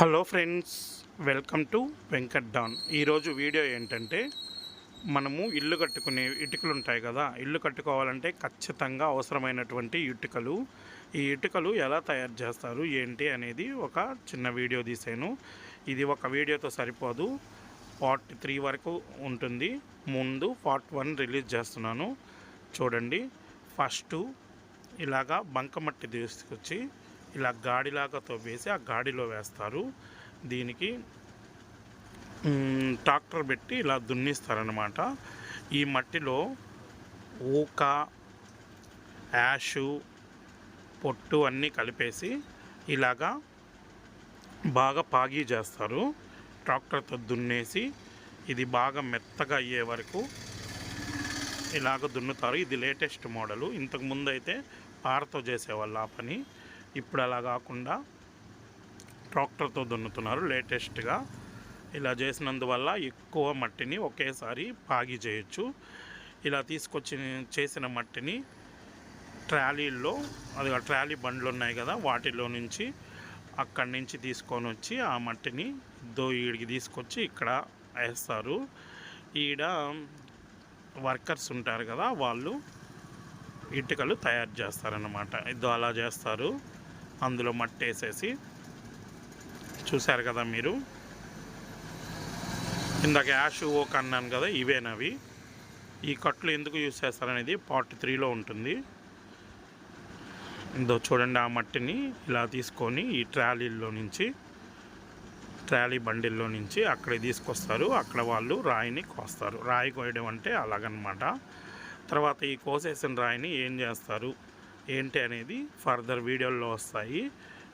Hello friends welcome to Venkat Don. ఈరోజు video ఏంటంటే మనము ఇల్లు కట్టుకునే ఇటుకలు ఉంటాయి కదా ఇల్లు కట్టుకోవాలంటే ఖచ్చితంగా అవసరమైనటువంటి ఇటుకలు. ఈ ఇటుకలు ఎలా తయారు చేస్తారు ఏంటి అనేది ఒక చిన్న వీడియో తీసాను. ఇది ఒక వీడియోతో సరిపోదు. పార్ట్ త్రీ వరకు ఉంటుంది. ముందు పార్ట్ వన్ రిలీజ్ చేస్తున్నాను. చూడండి. ఫస్ట్ ఇలాగా బంకమట్టి తీసుకొచ్చి ఇలా గాడిలాగా తవ్వేసి ఆ గాడిలో వేస్తారు. దీనికి ట్రాక్టర్ పెట్టి ఇలా దున్నిస్తారనమాట ఈ మట్టిలో ఊక యాషు పొట్టు అన్నీ కలిపేసి ఇలాగా బాగా పాగి చేస్తారు. ట్రాక్టర్తో దున్నేసి ఇది బాగా మెత్తగా అయ్యే వరకు ఇలాగ దున్నుతారు. ఇది లేటెస్ట్ మోడలు. ఇంతకు ముందు అయితే పారతో చేసేవాళ్ళు ఆ పని. ఇప్పుడు అలా కాకుండా ట్రాక్టర్తో దున్నుతున్నారు లేటెస్ట్గా. ఇలా చేసినందువల్ల ఎక్కువ మట్టిని ఒకేసారి పాగి చేయొచ్చు. ఇలా తీసుకొచ్చి చేసిన మట్టిని ట్రాలీల్లో అది ట్రాలీ బండ్లు ఉన్నాయి కదా వాటిలో నుంచి అక్కడి నుంచి తీసుకొని వచ్చి ఆ మట్టిని దో ఈడికి తీసుకొచ్చి ఇక్కడ వేస్తారు. ఈడ వర్కర్స్ ఉంటారు కదా వాళ్ళు ఇటుకలు తయారు చేస్తారన్నమాట. ఇదో అలా చేస్తారు. అందులో మట్టి వేసేసి చూశారు కదా మీరు? ఇందాక యాష్ ఓక్ అన్నాను కదా ఇవేనవి. ఈ కట్లు ఎందుకు యూస్ చేస్తారనేది పార్ట్ త్రీలో ఉంటుంది. ఇదో చూడండి ఆ మట్టిని ఇలా తీసుకొని ఈ ట్రాలీల్లో నుంచి ట్రాలీ బండిల్లో నుంచి అక్కడ తీసుకొస్తారు. అక్కడ వాళ్ళు రాయిని కోస్తారు. రాయి కోయడం అంటే అలాగనమాట. తర్వాత ఈ కోసేసిన రాయిని ఏం చేస్తారు? ఏంటి అనేది ఫర్దర్ వీడియోల్లో వస్తాయి.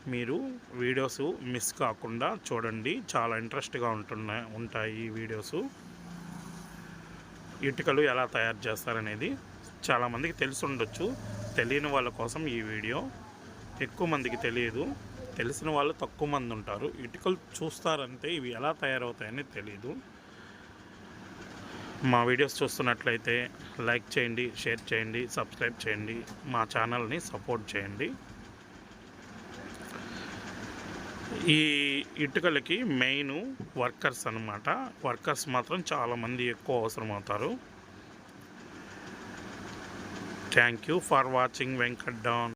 మీరు వీడియోస్ మిస్ కాకుండా చూడండి. చాలా ఇంట్రెస్ట్గా ఉంటున్నాయి ఉంటాయి ఈ వీడియోస్. ఇటుకలు ఎలా తయారు చేస్తారనేది చాలామందికి తెలిసి ఉండొచ్చు. తెలియని వాళ్ళ కోసం ఈ వీడియో. ఎక్కువ మందికి తెలియదు. తెలిసిన వాళ్ళు తక్కువ మంది ఉంటారు. ఇటుకలు చూస్తారంటే ఇవి ఎలా తయారవుతాయని తెలియదు మా వీడియోస్ చూస్తున్నట్లయితే లైక్ చేయండి షేర్ చేయండి సబ్స్క్రైబ్ చేయండి మా ఛానల్ని సపోర్ట్ చేయండి. ఈ ఇటుకలకి మెయిన్ వర్కర్స్ అన్నమాట. వర్కర్స్ మాత్రం చాలామంది ఎక్కువ అవసరం అవుతారు. Thank you for watching Venkat down